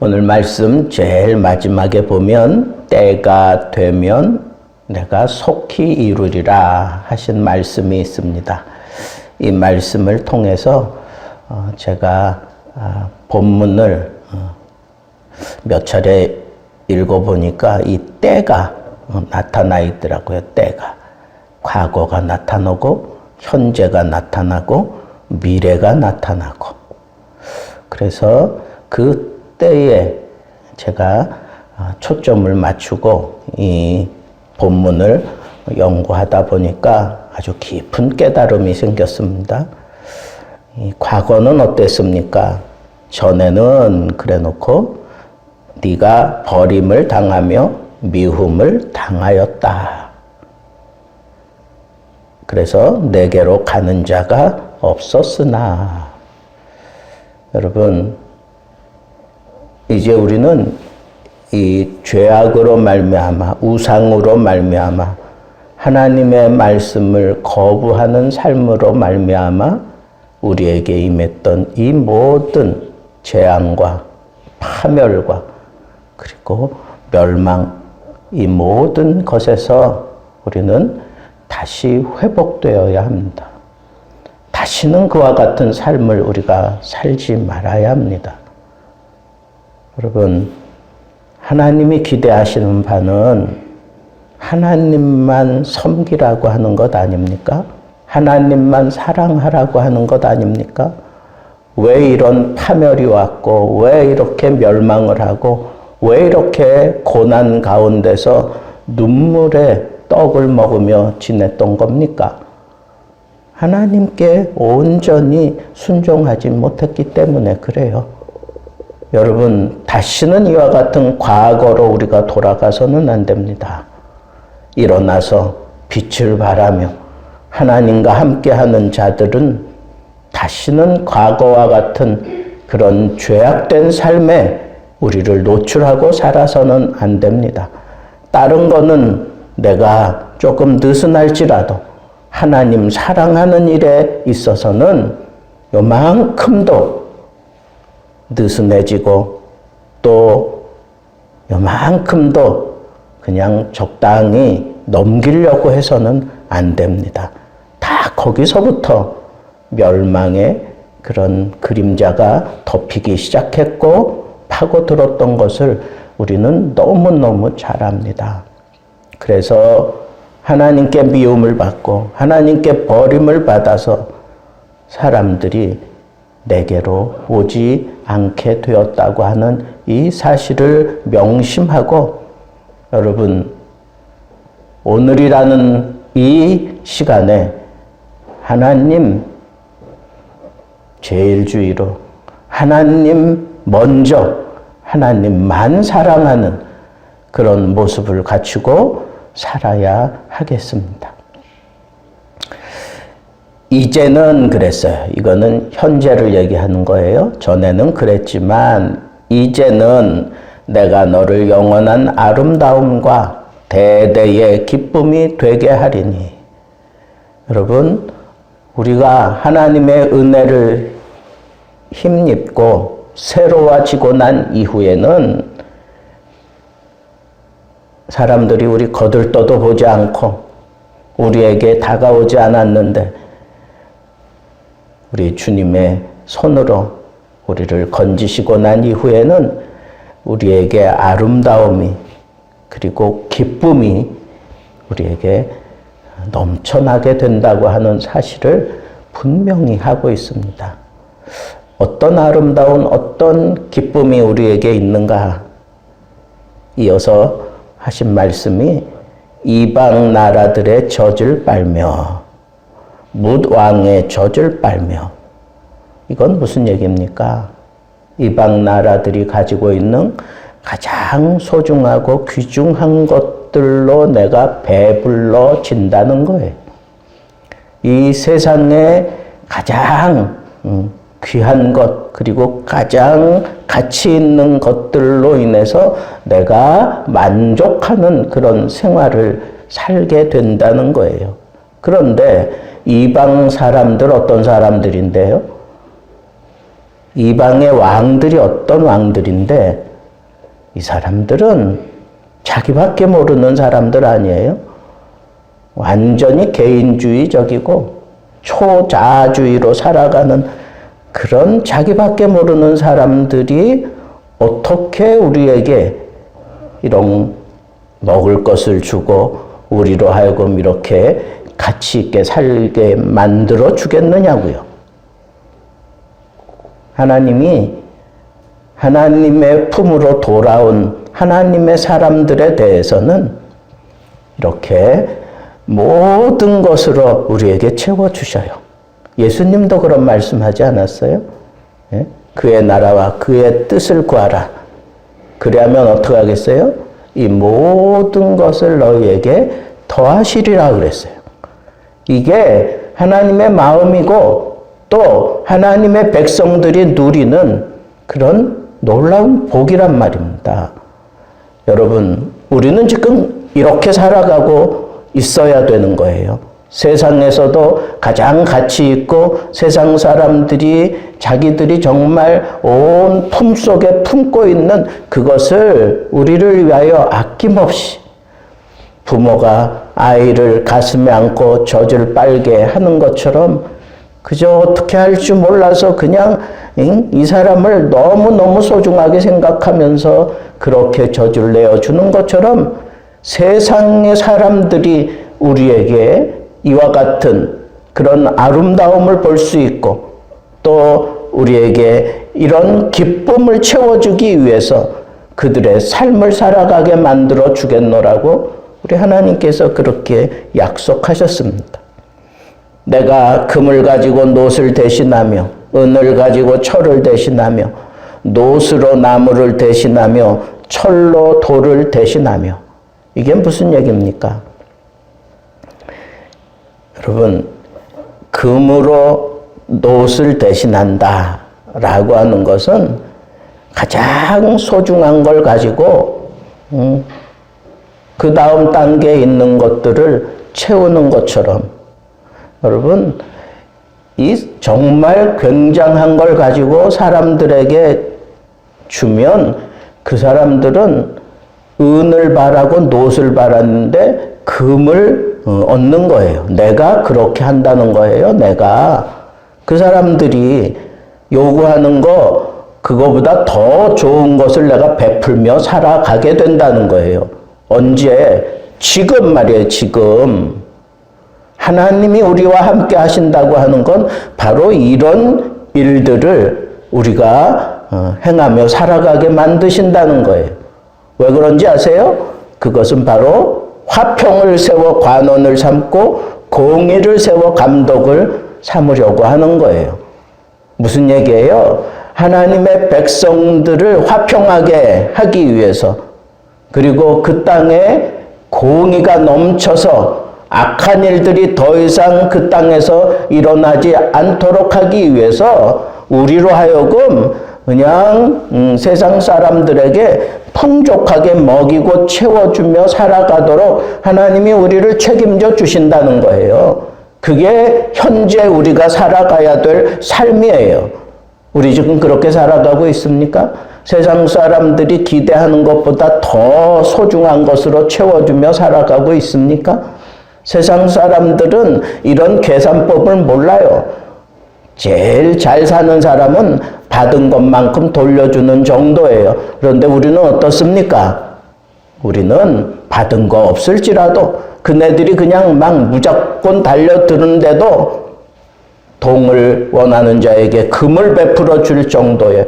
오늘 말씀 제일 마지막에 보면 때가 되면 내가 속히 이루리라 하신 말씀이 있습니다. 이 말씀을 통해서 어, 제가 아, 본문을 어, 몇 차례 읽어보니까 이 때가 어, 나타나 있더라고요. 때가 과거가 나타나고 현재가 나타나고 미래가 나타나고 그래서 그 때에 제가 아, 초점을 맞추고 이 본문을 연구하다 보니까 아주 깊은 깨달음이 생겼습니다. 이 과거는 어땠습니까? 전에는 그래놓고 네가 버림을 당하며 미움을 당하였다. 그래서 내게로 가는 자가 없었으나 여러분 이제 우리는 이 죄악으로 말미암아 우상으로 말미암아 하나님의 말씀을 거부하는 삶으로 말미암아 우리에게 임했던 이 모든 재앙과 파멸과 그리고 멸망 이 모든 것에서 우리는 다시 회복되어야 합니다. 다시는 그와 같은 삶을 우리가 살지 말아야 합니다. 여러분, 하나님이 기대하시는 바는 하나님만 섬기라고 하는 것 아닙니까? 하나님만 사랑하라고 하는 것 아닙니까? 왜 이런 파멸이 왔고, 왜 이렇게 멸망을 하고, 왜 이렇게 고난 가운데서 눈물의 떡을 먹으며 지냈던 겁니까? 하나님께 온전히 순종하지 못했기 때문에 그래요. 여러분, 다시는 이와 같은 과거로 우리가 돌아가서는 안 됩니다. 일어나서 빛을 발하며 하나님과 함께하는 자들은 다시는 과거와 같은 그런 죄악된 삶에 우리를 노출하고 살아서는 안 됩니다. 다른 거는 내가 조금 느슨할지라도 하나님 사랑하는 일에 있어서는 요만큼도 느슨해지고 또 요만큼도 그냥 적당히 넘기려고 해서는 안 됩니다. 다 거기서부터 멸망의 그런 그림자가 덮이기 시작했고 파고들었던 것을 우리는 너무너무 잘 압니다. 그래서 하나님께 미움을 받고 하나님께 버림을 받아서 사람들이 내게로 오지 않게 되었다고 하는 이 사실을 명심하고 여러분 오늘이라는 이 시간에 하나님 제일주의로 하나님 먼저 하나님만 사랑하는 그런 모습을 갖추고 살아야 하겠습니다. 이제는 그랬어요. 이거는 현재를 얘기하는 거예요. 전에는 그랬지만 이제는 내가 너를 영원한 아름다움과 대대의 기쁨이 되게 하리니. 여러분, 우리가 하나님의 은혜를 힘입고 새로워지고 난 이후에는 사람들이 우리 거들떠도 보지 않고 우리에게 다가오지 않았는데 우리 주님의 손으로 우리를 건지시고 난 이후에는 우리에게 아름다움이 그리고 기쁨이 우리에게 넘쳐나게 된다고 하는 사실을 분명히 하고 있습니다. 어떤 아름다운 어떤 기쁨이 우리에게 있는가? 이어서 하신 말씀이 이방 나라들의 젖을 빨며 묻 왕의 젖을 빨며 이건 무슨 얘기입니까? 이방 나라들이 가지고 있는 가장 소중하고 귀중한 것들로 내가 배불러 진다는 거예요. 이 세상에 가장 음, 귀한 것, 그리고 가장 가치 있는 것들로 인해서 내가 만족하는 그런 생활을 살게 된다는 거예요. 그런데 이방 사람들 어떤 사람들인데요? 이방의 왕들이 어떤 왕들인데 이 사람들은 자기밖에 모르는 사람들 아니에요? 완전히 개인주의적이고 초자주의로 살아가는 그런 자기밖에 모르는 사람들이 어떻게 우리에게 이런 먹을 것을 주고 우리로 하여금 이렇게 가치 있게 살게 만들어 주겠느냐고요. 하나님이 하나님의 품으로 돌아온 하나님의 사람들에 대해서는 이렇게 모든 것으로 우리에게 채워주셔요. 예수님도 그런 말씀하지 않았어요? 예? 그의 나라와 그의 뜻을 구하라. 그래야면 어떻게 하겠어요? 이 모든 것을 너희에게 더하시리라 그랬어요. 이게 하나님의 마음이고 또 하나님의 백성들이 누리는 그런 놀라운 복이란 말입니다. 여러분, 우리는 지금 이렇게 살아가고 있어야 되는 거예요. 세상에서도 가장 가치 있고 세상 사람들이 자기들이 정말 온 품속에 품고 있는 그것을 우리를 위하여 아낌없이 부모가 아이를 가슴에 안고 젖을 빨게 하는 것처럼 그저 어떻게 할줄 몰라서 그냥 이 사람을 너무너무 소중하게 생각하면서 그렇게 젖을 내어주는 것처럼 세상의 사람들이 우리에게 이와 같은 그런 아름다움을 볼 수 있고 또 우리에게 이런 기쁨을 채워주기 위해서 그들의 삶을 살아가게 만들어 주겠노라고 우리 하나님께서 그렇게 약속하셨습니다. 내가 금을 가지고 노을 대신하며 은을 가지고 철을 대신하며 노스로 나무를 대신하며 철로 돌을 대신하며 이게 무슨 얘기입니까? 여러분 금으로 노을 대신한다 라고 하는 것은 가장 소중한 걸 가지고 음, 그 다음 단계에 있는 것들을 채우는 것처럼 여러분 이 정말 굉장한 걸 가지고 사람들에게 주면 그 사람들은 은을 바라고 노을 바랐는데 금을 어, 얻는 거예요. 내가 그렇게 한다는 거예요. 내가 그 사람들이 요구하는 거 그거보다 더 좋은 것을 내가 베풀며 살아가게 된다는 거예요. 언제? 지금 말이에요, 지금. 하나님이 우리와 함께 하신다고 하는 건 바로 이런 일들을 우리가 어, 행하며 살아가게 만드신다는 거예요. 왜 그런지 아세요? 그것은 바로 화평을 세워 관원을 삼고 공의를 세워 감독을 삼으려고 하는 거예요. 무슨 얘기예요? 하나님의 백성들을 화평하게 하기 위해서 그리고 그 땅에 공의가 넘쳐서 악한 일들이 더 이상 그 땅에서 일어나지 않도록 하기 위해서 우리로 하여금 그냥 음, 세상 사람들에게 풍족하게 먹이고 채워주며 살아가도록 하나님이 우리를 책임져 주신다는 거예요. 그게 현재 우리가 살아가야 될 삶이에요. 우리 지금 그렇게 살아가고 있습니까? 세상 사람들이 기대하는 것보다 더 소중한 것으로 채워주며 살아가고 있습니까? 세상 사람들은 이런 계산법을 몰라요. 제일 잘 사는 사람은 받은 것만큼 돌려주는 정도예요. 그런데 우리는 어떻습니까? 우리는 받은 거 없을지라도 그네들이 그냥 막 무조건 달려드는데도 동을 원하는 자에게 금을 베풀어 줄 정도의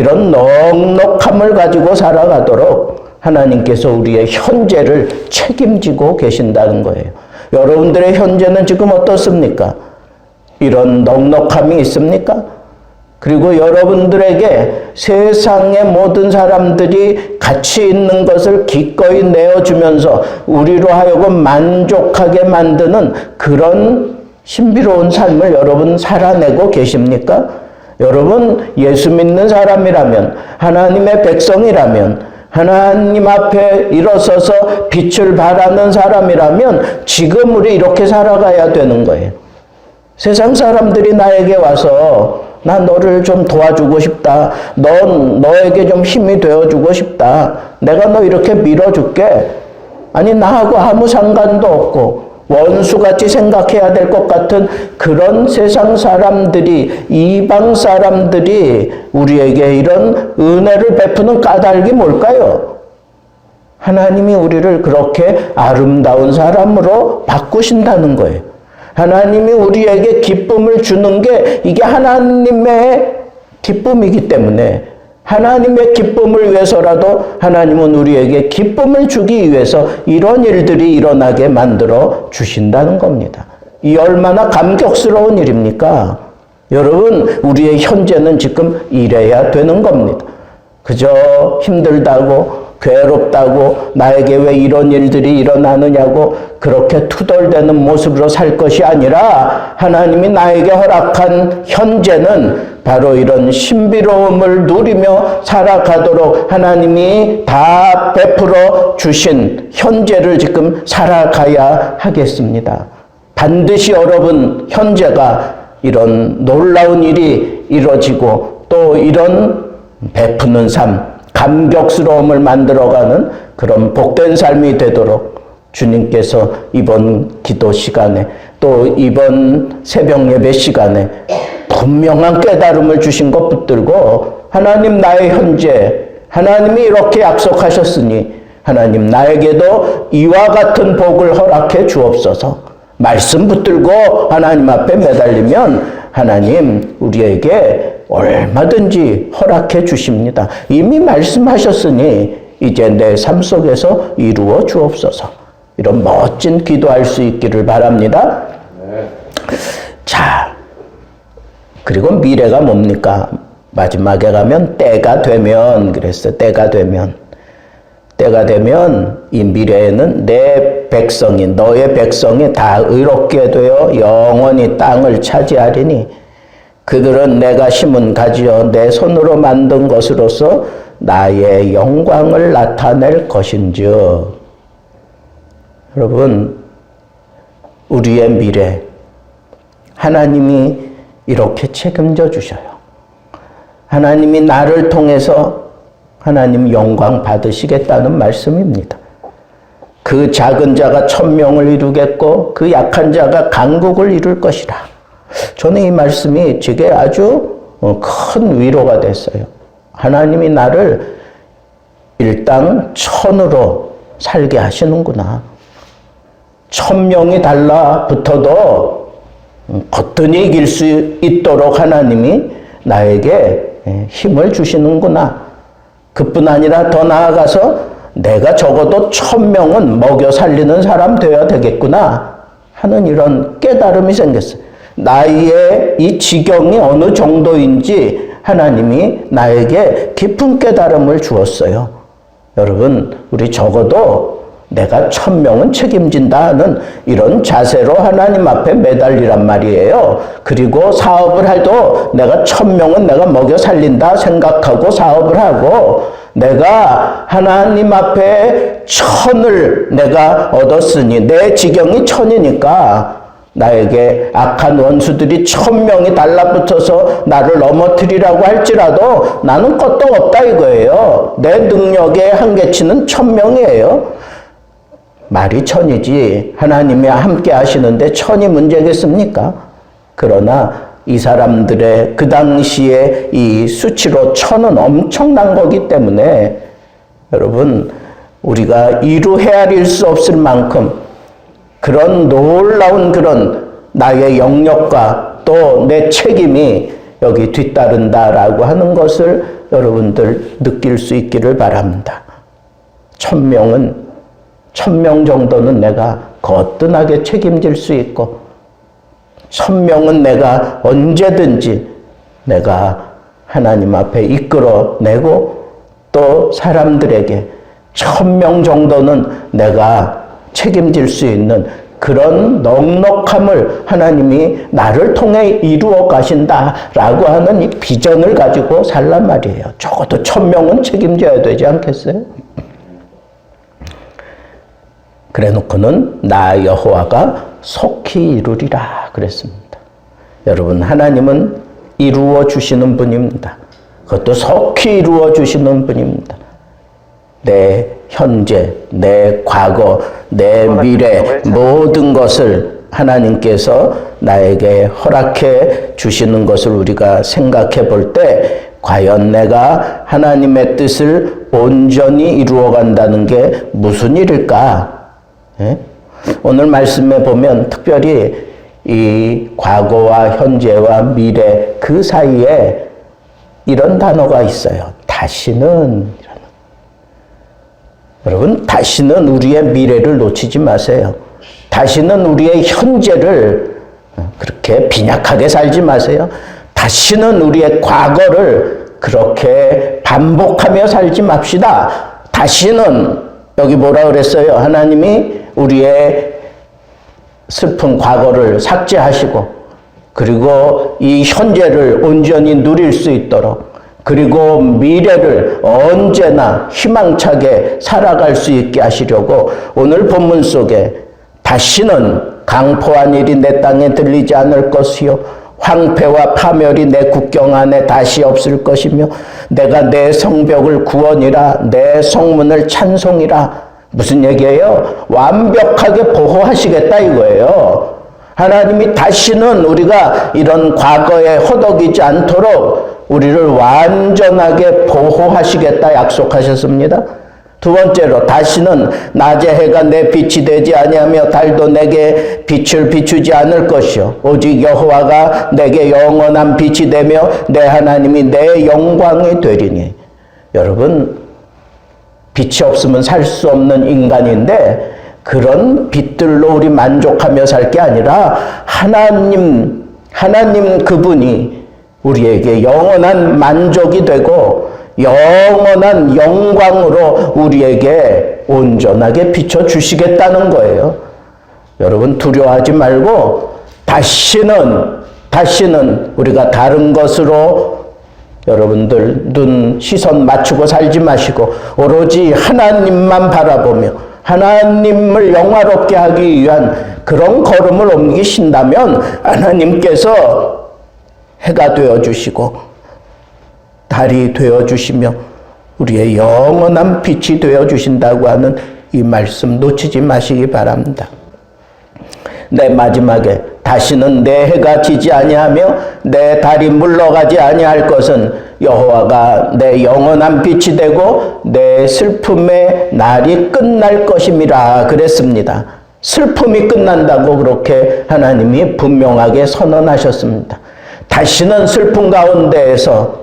이런 넉넉함을 가지고 살아가도록 하나님께서 우리의 현재를 책임지고 계신다는 거예요. 여러분들의 현재는 지금 어떻습니까? 이런 넉넉함이 있습니까? 그리고 여러분들에게 세상의 모든 사람들이 가치 있는 것을 기꺼이 내어주면서 우리로 하여금 만족하게 만드는 그런 신비로운 삶을 여러분 살아내고 계십니까? 여러분 예수 믿는 사람이라면 하나님의 백성이라면 하나님 앞에 일어서서 빛을 발하는 사람이라면 지금 우리 이렇게 살아가야 되는 거예요. 세상 사람들이 나에게 와서 나 너를 좀 도와주고 싶다. 넌 너에게 좀 힘이 되어주고 싶다. 내가 너 이렇게 밀어줄게. 아니 나하고 아무 상관도 없고 원수같이 생각해야 될 것 같은 그런 세상 사람들이 이방 사람들이 우리에게 이런 은혜를 베푸는 까닭이 뭘까요? 하나님이 우리를 그렇게 아름다운 사람으로 바꾸신다는 거예요. 하나님이 우리에게 기쁨을 주는 게 이게 하나님의 기쁨이기 때문에 하나님의 기쁨을 위해서라도 하나님은 우리에게 기쁨을 주기 위해서 이런 일들이 일어나게 만들어 주신다는 겁니다. 이 얼마나 감격스러운 일입니까? 여러분, 우리의 현재는 지금 이래야 되는 겁니다. 그저 힘들다고 괴롭다고 나에게 왜 이런 일들이 일어나느냐고 그렇게 투덜대는 모습으로 살 것이 아니라 하나님이 나에게 허락한 현재는 바로 이런 신비로움을 누리며 살아가도록 하나님이 다 베풀어 주신 현재를 지금 살아가야 하겠습니다. 반드시 여러분 현재가 이런 놀라운 일이 이루어지고 또 이런 베푸는 삶, 감격스러움을 만들어가는 그런 복된 삶이 되도록 주님께서 이번 기도 시간에 또 이번 새벽 예배 시간에 분명한 깨달음을 주신 것 붙들고 하나님 나의 현재 하나님이 이렇게 약속하셨으니 하나님 나에게도 이와 같은 복을 허락해 주옵소서. 말씀 붙들고 하나님 앞에 매달리면 하나님 우리에게 얼마든지 허락해 주십니다. 이미 말씀하셨으니 이제 내 삶 속에서 이루어 주옵소서. 이런 멋진 기도할 수 있기를 바랍니다. 자, 그리고 미래가 뭡니까? 마지막에 가면 때가 되면 그랬어요. 때가 되면 때가 되면 이 미래에는 내 백성이 너의 백성이 다 의롭게 되어 영원히 땅을 차지하리니 그들은 내가 심은 가지어 내 손으로 만든 것으로서 나의 영광을 나타낼 것인즉 여러분 우리의 미래 하나님이 이렇게 책임져 주셔요. 하나님이 나를 통해서 하나님 영광 받으시겠다는 말씀입니다. 그 작은 자가 천명을 이루겠고 그 약한 자가 강국을 이룰 것이라. 저는 이 말씀이 제게 아주 어, 큰 위로가 됐어요. 하나님이 나를 일당 천으로 살게 하시는구나. 천명이 달라붙어도 거뜬히 이길 수 있도록 하나님이 나에게 예, 힘을 주시는구나. 그뿐 아니라 더 나아가서 내가 적어도 천명은 먹여 살리는 사람 되어야 되겠구나 하는 이런 깨달음이 생겼어요. 나의 이 지경이 어느 정도인지 하나님이 나에게 깊은 깨달음을 주었어요. 여러분, 우리 적어도 내가 천명은 책임진다는 이런 자세로 하나님 앞에 매달리란 말이에요. 그리고 사업을 해도 내가 천명은 내가 먹여 살린다 생각하고 사업을 하고 내가 하나님 앞에 천을 내가 얻었으니 내 지경이 천이니까 나에게 악한 원수들이 천명이 달라붙어서 나를 넘어뜨리라고 할지라도 나는 껐도 없다 이거예요. 내 능력의 한계치는 천명이에요. 말이 천이지 하나님이 함께 하시는데 천이 문제겠습니까? 그러나 이 사람들의 그 당시에 이 수치로 천은 엄청난 거기 때문에 여러분 우리가 이루 헤아릴 수 없을 만큼 그런 놀라운 그런 나의 영역과 또 내 책임이 여기 뒤따른다라고 하는 것을 여러분들 느낄 수 있기를 바랍니다. 천명은 천 명 정도는 내가 거뜬하게 책임질 수 있고, 천 명은 내가 언제든지 내가 하나님 앞에 이끌어내고, 또 사람들에게 천 명 정도는 내가 책임질 수 있는 그런 넉넉함을 하나님이 나를 통해 이루어 가신다라고 하는 이 비전을 가지고 살란 말이에요. 적어도 천 명은 책임져야 되지 않겠어요? 그래 놓고는 나 여호와가 속히 이루리라 그랬습니다. 여러분 하나님은 이루어 주시는 분입니다. 그것도 속히 이루어 주시는 분입니다. 내 현재, 내 과거, 내 미래 모든 것을 하나님께서 나에게 허락해 주시는 것을 우리가 생각해 볼 때 과연 내가 하나님의 뜻을 온전히 이루어 간다는 게 무슨 일일까? 예? 오늘 말씀에 보면 특별히 이 과거와 현재와 미래 그 사이에 이런 단어가 있어요. 다시는 여러분, 다시는 우리의 미래를 놓치지 마세요. 다시는 우리의 현재를 그렇게 빈약하게 살지 마세요. 다시는 우리의 과거를 그렇게 반복하며 살지 맙시다. 다시는 여기 뭐라 그랬어요? 하나님이 우리의 슬픈 과거를 삭제하시고 그리고 이 현재를 온전히 누릴 수 있도록 그리고 미래를 언제나 희망차게 살아갈 수 있게 하시려고 오늘 본문 속에 다시는 강포한 일이 내 땅에 들리지 않을 것이요 황폐와 파멸이 내 국경 안에 다시 없을 것이며 내가 내 성벽을 구원이라 내 성문을 찬송이라 무슨 얘기예요? 완벽하게 보호하시겠다 이거예요. 하나님이 다시는 우리가 이런 과거에 허덕이지 않도록 우리를 완전하게 보호하시겠다 약속하셨습니다. 두 번째로 다시는 낮에 해가 내 빛이 되지 아니하며 달도 내게 빛을 비추지 않을 것이요. 오직 여호와가 내게 영원한 빛이 되며 내 하나님이 내 영광이 되리니. 여러분 빛이 없으면 살 수 없는 인간인데 그런 빛들로 우리 만족하며 살 게 아니라 하나님 하나님 그분이 우리에게 영원한 만족이 되고 영원한 영광으로 우리에게 온전하게 비춰 주시겠다는 거예요. 여러분 두려워하지 말고 다시는 다시는 우리가 다른 것으로 여러분들 눈 시선 맞추고 살지 마시고 오로지 하나님만 바라보며 하나님을 영화롭게 하기 위한 그런 걸음을 옮기신다면 하나님께서 해가 되어 주시고 달이 되어 주시며 우리의 영원한 빛이 되어 주신다고 하는 이 말씀 놓치지 마시기 바랍니다. 내 마지막에 다시는 내 해가 지지 아니하며 내 달이 물러가지 아니할 것은 여호와가 내 영원한 빛이 되고 내 슬픔의 날이 끝날 것임이라 그랬습니다. 슬픔이 끝난다고 그렇게 하나님이 분명하게 선언하셨습니다. 다시는 슬픔 가운데에서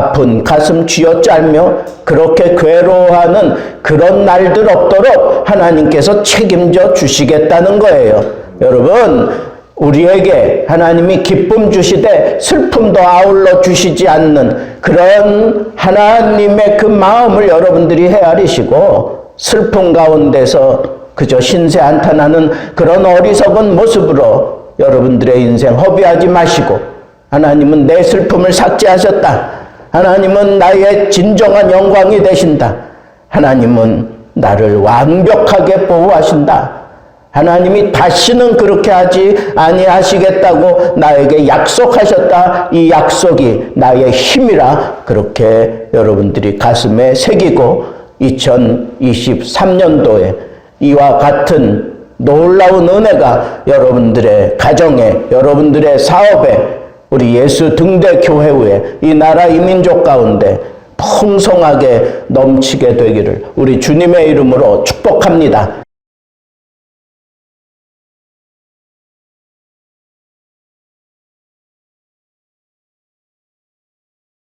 아픈 가슴 쥐어짜며 그렇게 괴로워하는 그런 날들 없도록 하나님께서 책임져 주시겠다는 거예요. 여러분, 우리에게 하나님이 기쁨 주시되 슬픔도 아울러 주시지 않는 그런 하나님의 그 마음을 여러분들이 헤아리시고 슬픔 가운데서 그저 신세 한탄하는 그런 어리석은 모습으로 여러분들의 인생 허비하지 마시고 하나님은 내 슬픔을 삭제하셨다. 하나님은 나의 진정한 영광이 되신다. 하나님은 나를 완벽하게 보호하신다. 하나님이 다시는 그렇게 하지 아니하시겠다고 나에게 약속하셨다. 이 약속이 나의 힘이라 그렇게 여러분들이 가슴에 새기고 2023년도에 이와 같은 놀라운 은혜가 여러분들의 가정에, 여러분들의 사업에, 우리 예수 등대 교회 후에 이 나라 이 민족 가운데 풍성하게 넘치게 되기를 우리 주님의 이름으로 축복합니다.